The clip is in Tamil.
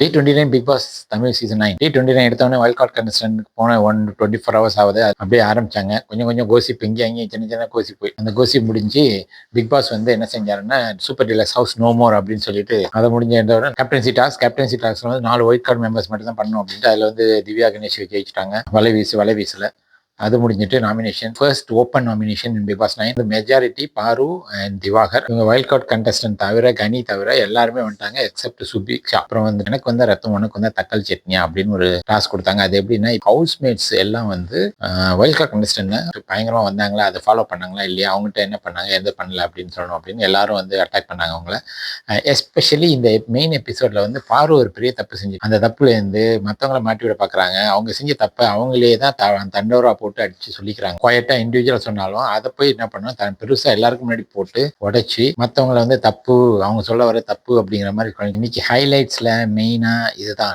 D twenty nine Bigg Boss Tamil season nine day twenty nine எடுத்தோடனே வைல்ட் கார்டு கண்டஸ்டன்ட் போன ஒன் டுவெண்ட்டி ஃபோர் ஹவர்ஸ் ஆகுது அப்படியே ஆரம்பிச்சாங்க. கொஞ்சம் கொஞ்சம் கோசிப் இங்கே அங்கேயும் சின்ன சின்ன கோசிப் போய். அந்த கோசிப் முடிஞ்சு பிக் பாஸ் வந்து என்ன செஞ்சாருன்னா super deluxe house no more அப்படின்னு சொல்லிட்டு அதை முடிஞ்ச கேப்டன்சி டாஸ்க் கேப்டன்சி டாஸ்க் வந்து நாலு ஒயிட் கார்டு மெம்பர்ஸ் மட்டும் தான் பண்ணணும் அப்படின்ட்டு அதில் வந்து திவ்யா கணேஷ் ஜெயிச்சிட்டாங்க வலை வீசு வலை வீசல. அது முடிஞ்சிட்டு nomination first open nomination in Bigg Boss nine majority Paru and Divakar இவங்க வைல்ட் கார்டு கண்டஸ்டன்ட் தவிர கனி தவிர எல்லாருமே வந்துட்டாங்க எக்ஸப்ட் சுபிக்ஷா அப்புறம் வந்து எனக்கு வந்து ரத்தம் உனக்கு வந்து தக்காளி சட்னியா அப்படின்னு ஒரு டாஸ்க் கொடுத்தாங்க. அது எப்படின்னா ஹவுஸ்மேட்ஸ் எல்லாம் வந்து வைல்ட் கார்டு கண்டஸ்டன்ட் பயங்கரமா வந்தாங்களா அதை ஃபாலோ பண்ணாங்களா இல்லையா அவங்ககிட்ட என்ன பண்ணாங்க எந்த பண்ணல அப்படின்னு சொல்லணும் அப்படின்னு எல்லாரும் வந்து அட்டாக் பண்ணாங்க அவங்கள. எஸ்பெஷலி இந்த மெயின் எபிசோட்ல வந்து பாரு ஒரு பெரிய தப்பு செஞ்சு அந்த தப்புல இருந்து மற்றவங்கள மாட்டி விட பார்க்குறாங்க அவங்க செஞ்ச தப்பை அவங்களே தான் தண்டோரா போட்டு அடிச்சு சொல்லிக்கிறாங்க. குவாய்டா இண்டிவிஜுவலா சொன்னாலும் அதை போய் என்ன பண்ணணும் தன் பெருசா எல்லாருக்கும் முன்னாடி போட்டு உடைச்சி மற்றவங்கள வந்து தப்பு அவங்க சொல்ல வர தப்பு அப்படிங்கிற மாதிரி இன்னைக்கு ஹைலைட்ஸ்ல மெயினா இதுதான்.